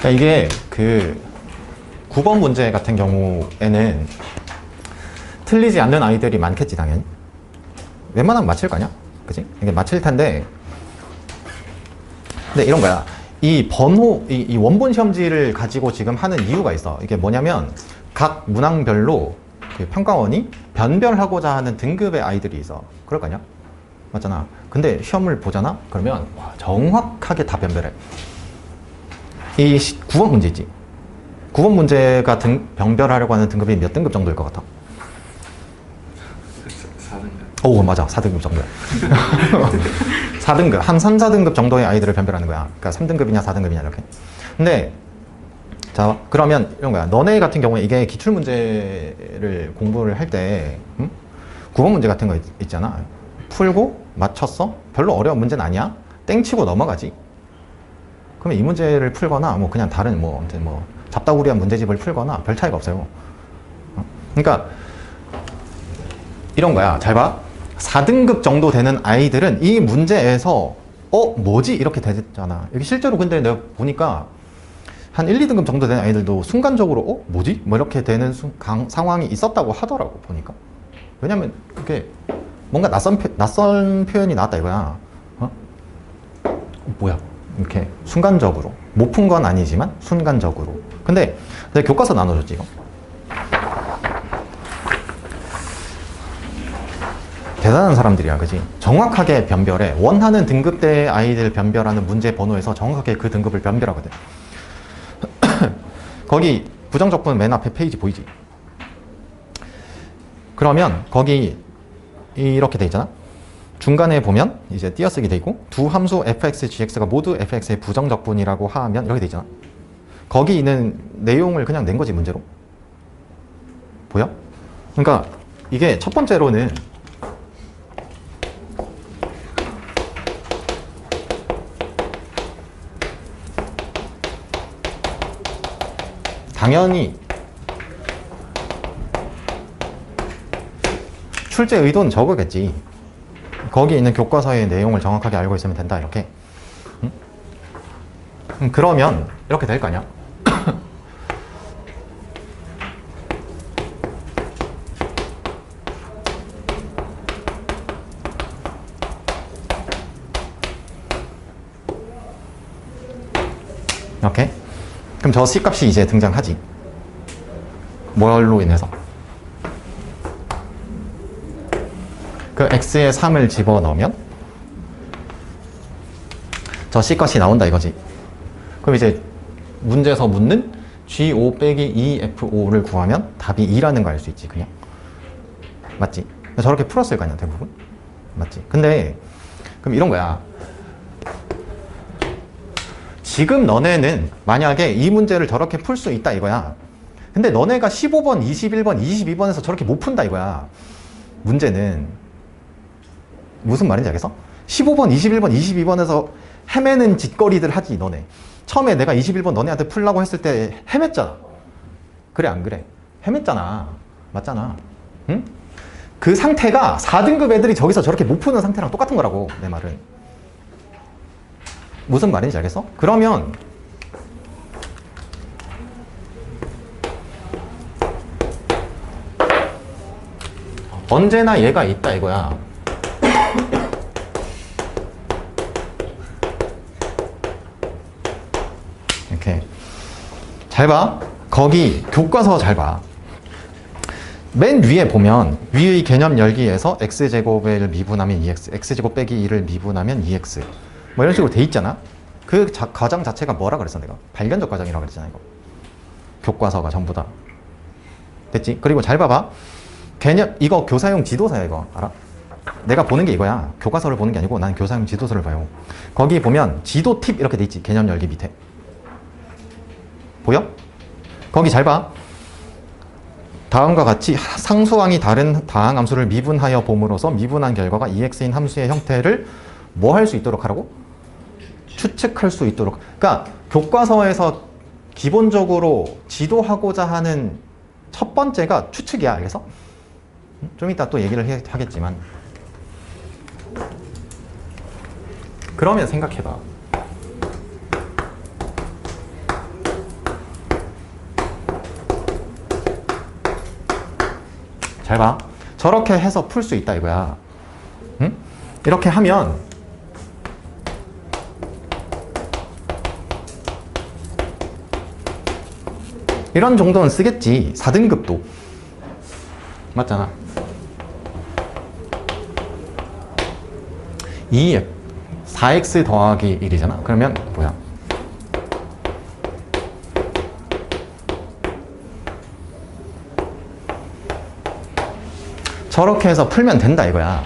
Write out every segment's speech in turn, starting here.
그러니까 이게 그 9번 문제 같은 경우에는 틀리지 않는 아이들이 많겠지 당연히. 웬만하면 맞힐 거냐 그지 이게 맞힐 텐데. 근데 이런 거야. 이 번호 이, 이 원본 시험지를 가지고 지금 하는 이유가 있어. 이게 뭐냐면 각 문항별로 그 평가원이 변별하고자 하는 등급의 아이들이 있어. 그럴 거 아니야? 맞잖아. 근데 시험을 보잖아? 그러면 와, 정확하게 다 변별해 이 9번 문제 있지 9번 문제가 등, 변별하려고 하는 등급이 몇 등급 정도일 것 같아? 4등급. 오 맞아 4등급 정도야 4등급 한 3, 4등급 정도의 아이들을 변별하는 거야 그러니까 3등급이냐 4등급이냐 이렇게 근데 자 그러면 이런 거야 너네 같은 경우에 이게 기출 문제를 공부를 할 때 음? 9번 문제 같은 거 있, 있잖아 풀고 맞췄어? 별로 어려운 문제는 아니야? 땡치고 넘어가지 그러면 이 문제를 풀거나 뭐 그냥 다른 뭐 아무튼 뭐 잡다구리한 문제집을 풀거나 별 차이가 없어요 어? 그러니까 이런 거야. 잘 봐. 4등급 정도 되는 아이들은 이 문제에서 어 뭐지 이렇게 되잖아. 여기 실제로 근데 내가 보니까 한 1, 2등급 정도 되는 아이들도 순간적으로 어 뭐지 뭐 이렇게 되는 순- 강- 상황이 있었다고 하더라고 보니까. 왜냐면 그게 뭔가 낯선 표, 낯선 표현이 나왔다 이거야. 어? 뭐야 이렇게 순간적으로 못 푼 건 아니지만 순간적으로. 근데 내가 교과서 나눠줬지 이거. 대단한 사람들이야, 그지? 정확하게 변별해. 원하는 등급대의 아이들 변별하는 문제 번호에서 정확하게 그 등급을 변별하거든. 거기 부정적분 맨 앞에 페이지 보이지? 그러면 거기 이렇게 돼 있잖아? 중간에 보면 이제 띄어쓰기 돼 있고 두 함수 fx, gx가 모두 fx의 부정적분이라고 하면 이렇게 돼 있잖아. 거기 있는 내용을 그냥 낸 거지, 문제로. 보여? 그러니까 이게 첫 번째로는 당연히 출제 의도는 저거겠지. 거기 있는 교과서의 내용을 정확하게 알고 있으면 된다 이렇게. 응? 음, 그러면 이렇게 될 거 아니야? 이렇게. 그럼 저 C 값이 이제 등장하지. 뭘로 인해서? 그 x에 3을 집어넣으면 저 C 값이 나온다 이거지. 그럼 이제 문제에서 묻는 G5 빼기 2F5를 구하면 답이 2라는 거 알 수 있지 그냥. 맞지? 저렇게 풀었을 거 아니야 대부분? 맞지? 근데 그럼 이런 거야. 지금 너네는 만약에 이 문제를 저렇게 풀 수 있다 이거야. 근데 너네가 15번, 21번, 22번에서 저렇게 못 푼다 이거야. 문제는 무슨 말인지 알겠어? 15번, 21번, 22번에서 헤매는 짓거리들 하지 너네. 처음에 내가 21번 너네한테 풀라고 했을 때 헤맸잖아. 그래 안 그래? 헤맸잖아. 맞잖아. 응? 그 상태가 4등급 애들이 저기서 저렇게 못 푸는 상태랑 똑같은 거라고 내 말은. 무슨 말인지 알겠어? 그러면 언제나 얘가 있다 이거야. 이렇게 잘 봐. 거기 교과서 잘 봐. 맨 위에 보면 위의 개념 열기에서 x제곱을 미분하면 2x, x제곱 빼기 2를 미분하면 2x 뭐 이런 식으로 돼 있잖아. 그 자- 과정 자체가 뭐라 그랬어 내가? 발견적 과정이라고 그랬잖아 이거. 교과서가 전부 다. 됐지? 그리고 잘 봐봐. 개념 이거 교사용 지도서야 이거 알아? 내가 보는 게 이거야. 교과서를 보는 게 아니고 난 교사용 지도서를 봐요. 거기 보면 지도 팁 이렇게 돼 있지. 개념 열기 밑에. 보여? 거기 잘 봐. 다음과 같이 상수항이 다른 다항 함수를 미분하여 봄으로써 미분한 결과가 EX인 함수의 형태를 뭐 할 수 있도록 하라고? 추측할 수 있도록. 그러니까 교과서에서 기본적으로 지도하고자 하는 첫 번째가 추측이야. 알겠어? 좀 이따 또 얘기를 해- 하겠지만. 그러면 생각해봐. 잘 봐. 저렇게 해서 풀 수 있다 이거야. 응? 이렇게 하면 이런 정도는 쓰겠지. 4등급도. 맞잖아. 2 4x 더하기 1이잖아. 그러면 뭐야? 저렇게 해서 풀면 된다 이거야.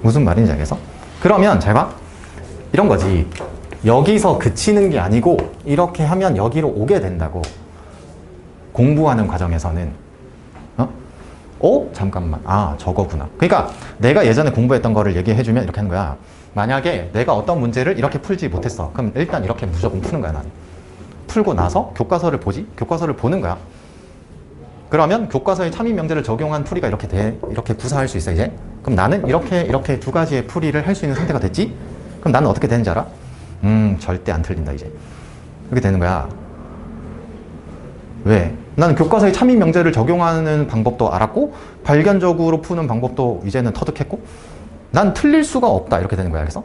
무슨 말인지 알겠어? 그러면 잘 봐. 이런 거지. 여기서 그치는 게 아니고 이렇게 하면 여기로 오게 된다고. 공부하는 과정에서는. 어? 어? 잠깐만. 아, 저거구나. 그러니까 내가 예전에 공부했던 거를 얘기해주면 이렇게 하는 거야. 만약에 내가 어떤 문제를 이렇게 풀지 못했어. 그럼 일단 이렇게 무조건 푸는 거야, 나는. 풀고 나서 교과서를 보지? 교과서를 보는 거야. 그러면 교과서의 참인 명제를 적용한 풀이가 이렇게 돼. 이렇게 구사할 수 있어, 이제. 그럼 나는 이렇게, 이렇게 두 가지의 풀이를 할 수 있는 상태가 됐지? 그럼 나는 어떻게 되는지 알아? 음, 절대 안 틀린다, 이제. 이렇게 되는 거야. 왜? 나는 교과서의 참인 명제를 적용하는 방법도 알았고, 발견적으로 푸는 방법도 이제는 터득했고, 난 틀릴 수가 없다, 이렇게 되는 거야. 그래서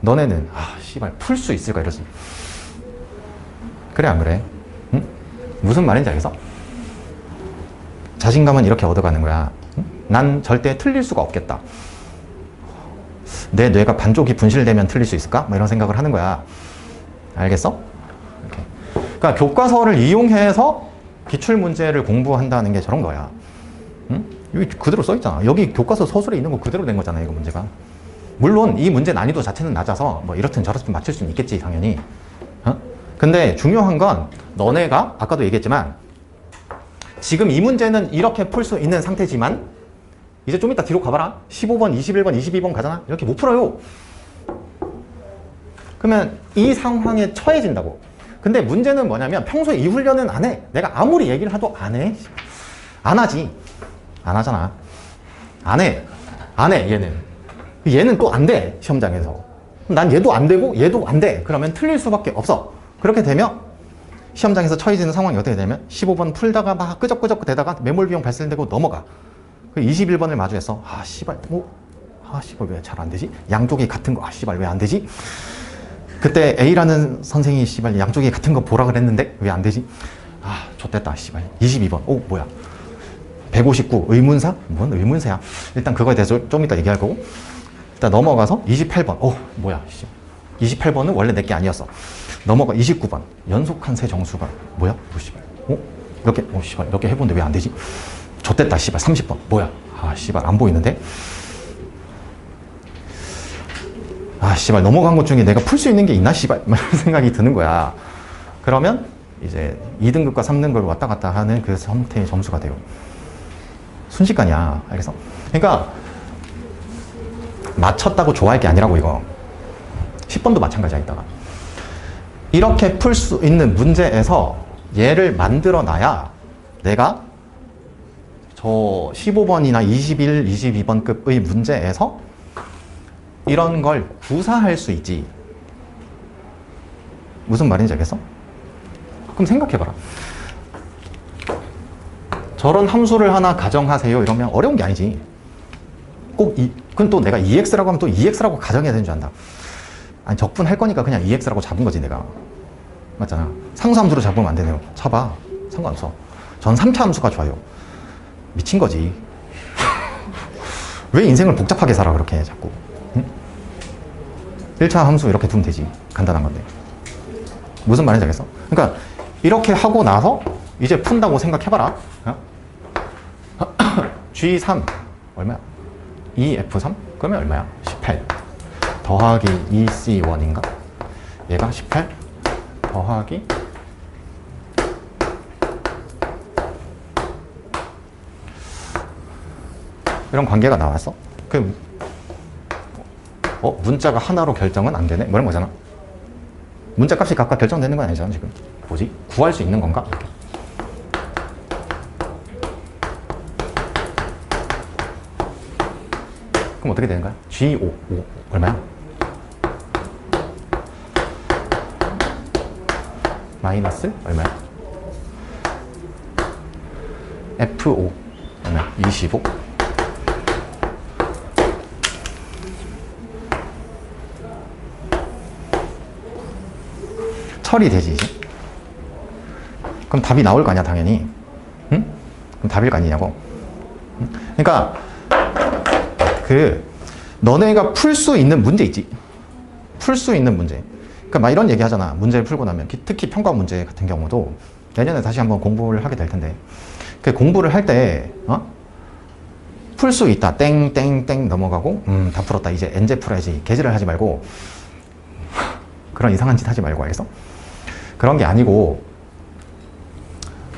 너네는, 아, 씨발, 풀 수 있을까, 이러지. 그래, 안 그래? 응? 무슨 말인지 알겠어? 자신감은 이렇게 얻어가는 거야. 응? 난 절대 틀릴 수가 없겠다. 내 뇌가 반쪽이 분실되면 틀릴 수 있을까? 뭐 이런 생각을 하는 거야. 알겠어? 이렇게. 그러니까 교과서를 이용해서 기출 문제를 공부한다는 게 저런 거야. 응? 여기 그대로 써 있잖아. 여기 교과서 서술에 있는 거 그대로 된 거잖아, 이거 문제가. 물론 이 문제 난이도 자체는 낮아서 뭐 이렇든 저렇든 맞출 수는 있겠지, 당연히. 어? 근데 중요한 건 너네가 아까도 얘기했지만 지금 이 문제는 이렇게 풀 수 있는 상태지만 이제 좀 이따 뒤로 가봐라. 15번, 21번, 22번 가잖아. 이렇게 못 풀어요. 그러면 이 상황에 처해진다고. 근데 문제는 뭐냐면 평소에 이 훈련은 안 해. 내가 아무리 얘기를 해도 안 해. 안 하지. 안 하잖아. 안 해. 안 해, 얘는. 얘는 또 안 돼. 시험장에서. 난 얘도 안 되고 얘도 안 돼. 그러면 틀릴 수밖에 없어. 그렇게 되면 시험장에서 처해지는 상황이 어떻게 되면 15번 풀다가 막 끄적끄적 대다가 매몰 비용 발생되고 넘어가. 그 21번을 마주해서 아 씨발 뭐 아 씨발 왜 잘 안 되지? 양쪽이 같은 거 아 씨발 왜 안 되지? 그때 A라는 선생이 씨발 양쪽이 같은 거 보라 그랬는데 왜 안 되지? 아 좋됐다 씨발 22번 오 뭐야 159 의문사? 뭔 의문사야? 일단 그거에 대해서 좀 이따 얘기할 거고 일단 넘어가서 28번 오 뭐야 씨 28번은 원래 내 게 아니었어 넘어가 29번. 연속한 세 정수가 뭐야? 뭐 씨발. 어? 이렇게? 어 씨발. 이렇게 해보는데 왜 안 되지? 좆됐다 씨발. 30번. 뭐야? 아 씨발. 안 보이는데? 아 씨발. 넘어간 것 중에 내가 풀 수 있는 게 있나 씨발? 이런 생각이 드는 거야. 그러면 이제 2등급과 3등급을 왔다 갔다 하는 그 형태의 점수가 돼요. 순식간이야. 알겠어? 그러니까 맞췄다고 좋아할 게 아니라고 이거 10번도 마찬가지야 이따가 이렇게 풀 수 있는 문제에서 얘를 만들어 놔야 내가 저 15번이나 21, 22번급의 문제에서 이런 걸 구사할 수 있지. 무슨 말인지 알겠어? 그럼 생각해봐라. 저런 함수를 하나 가정하세요. 이러면 어려운 게 아니지. 꼭 이, 그건 또 내가 2x라고 하면 또 2x라고 가정해야 되는 줄 안다. 아니, 적분할 거니까 그냥 2x라고 잡은 거지, 내가. 맞잖아. 상수함수로 잡으면 안 되네요. 잡아. 상관없어. 전 3차 함수가 좋아요. 미친 거지. 왜 인생을 복잡하게 살아, 그렇게 자꾸. 응? 1차 함수 이렇게 두면 되지. 간단한 건데. 무슨 말인지 알겠어? 그러니까, 이렇게 하고 나서 이제 푼다고 생각해봐라. 어? G3 얼마야? 2F3? 그러면 얼마야? 18 더하기 2C1인가? 얘가 18 더하기 이런 관계가 나왔어? 그 어? 문자가 하나로 결정은 안 되네? 뭐 이런 거잖아 문자 값이 각각 결정되는 건 아니잖아 지금 뭐지? 구할 수 있는 건가? 이렇게. 그럼 어떻게 되는 거야? G5 5 얼마야? 마이너스 얼마야? F5 그러면 25 처리되지 이제 그럼 답이 나올 거 아니야 당연히 응? 그럼 답일 거 아니냐고 응? 그러니까 그 너네가 풀 수 있는 문제 있지 풀 수 있는 문제 그러니까 막 이런 얘기 하잖아 문제를 풀고 나면 기- 특히 평가 문제 같은 경우도 내년에 다시 한번 공부를 하게 될 텐데 그 공부를 할 때 어? 풀 수 있다 땡 땡 땡 넘어가고 음 다 풀었다 이제 엔제 풀어야지 개질을 하지 말고 그런 이상한 짓 하지 말고 알겠어? 그런 게 아니고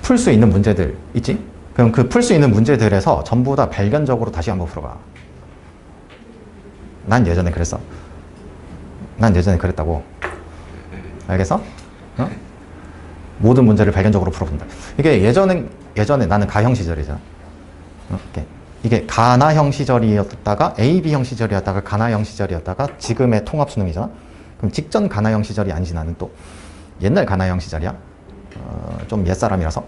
풀 수 있는 문제들 있지? 그럼 그 풀 수 있는 문제들에서 전부 다 발견적으로 다시 한번 풀어봐. 난 예전에 그랬어. 난 예전에 그랬다고. 알겠어? 어? 모든 문제를 발견적으로 풀어본다. 이게 예전에 예전에 나는 가형 시절이잖아. 어? 이게, 이게 가나형 시절이었다가 AB형 시절이었다가 가나형 시절이었다가 지금의 통합 수능이잖아. 그럼 직전 가나형 시절이 아니지 나는 또 옛날 가나형 시절이야. 어, 좀 옛사람이라서.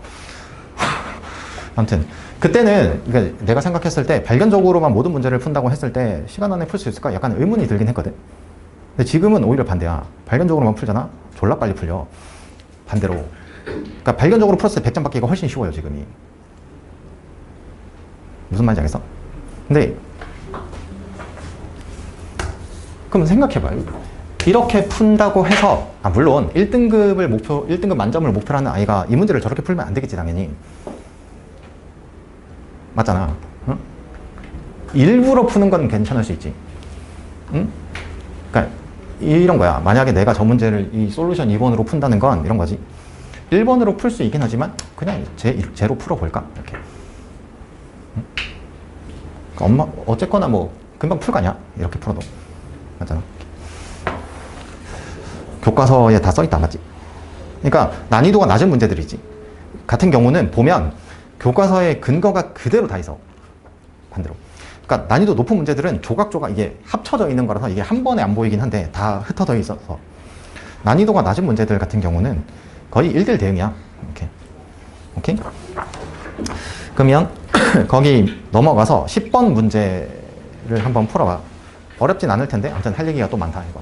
아무튼 그때는 그러니까 내가 생각했을 때 발견적으로만 모든 문제를 푼다고 했을 때 시간 안에 풀 수 있을까? 약간 의문이 들긴 했거든. 근데 지금은 오히려 반대야. 발견적으로만 풀잖아. 졸라 빨리 풀려. 반대로. 그러니까 발견적으로 풀었을 때 100점 받기가 훨씬 쉬워요, 지금이. 무슨 말인지 알겠어? 근데 그럼 생각해봐요. 이렇게 푼다고 해서 아 물론 1등급을 목표 1등급 만점을 목표로 하는 아이가 이 문제를 저렇게 풀면 안 되겠지 당연히 맞잖아 응? 일부러 푸는 건 괜찮을 수 있지 응? 이런 거야 만약에 내가 저 문제를 이 솔루션 2번으로 푼다는 건 이런 거지 1번으로 풀 수 있긴 하지만 그냥 제, 제로 풀어볼까 이렇게 응? 그러니까 엄마 어쨌거나 뭐 금방 풀거 아니야 이렇게 풀어도 맞잖아 교과서에 다 써있다 맞지? 그러니까 난이도가 낮은 문제들이지. 같은 경우는 보면 교과서에 근거가 그대로 다 있어. 반대로. 그러니까 난이도 높은 문제들은 조각조각 이게 합쳐져 있는 거라서 이게 한 번에 안 보이긴 한데 다 흩어져 있어서 난이도가 낮은 문제들 같은 경우는 거의 1대1 대응이야. 이렇게. 오케이? 그러면 거기 넘어가서 10번 문제를 한번 풀어봐. 어렵진 않을 텐데 아무튼 할 얘기가 또 많다 이거.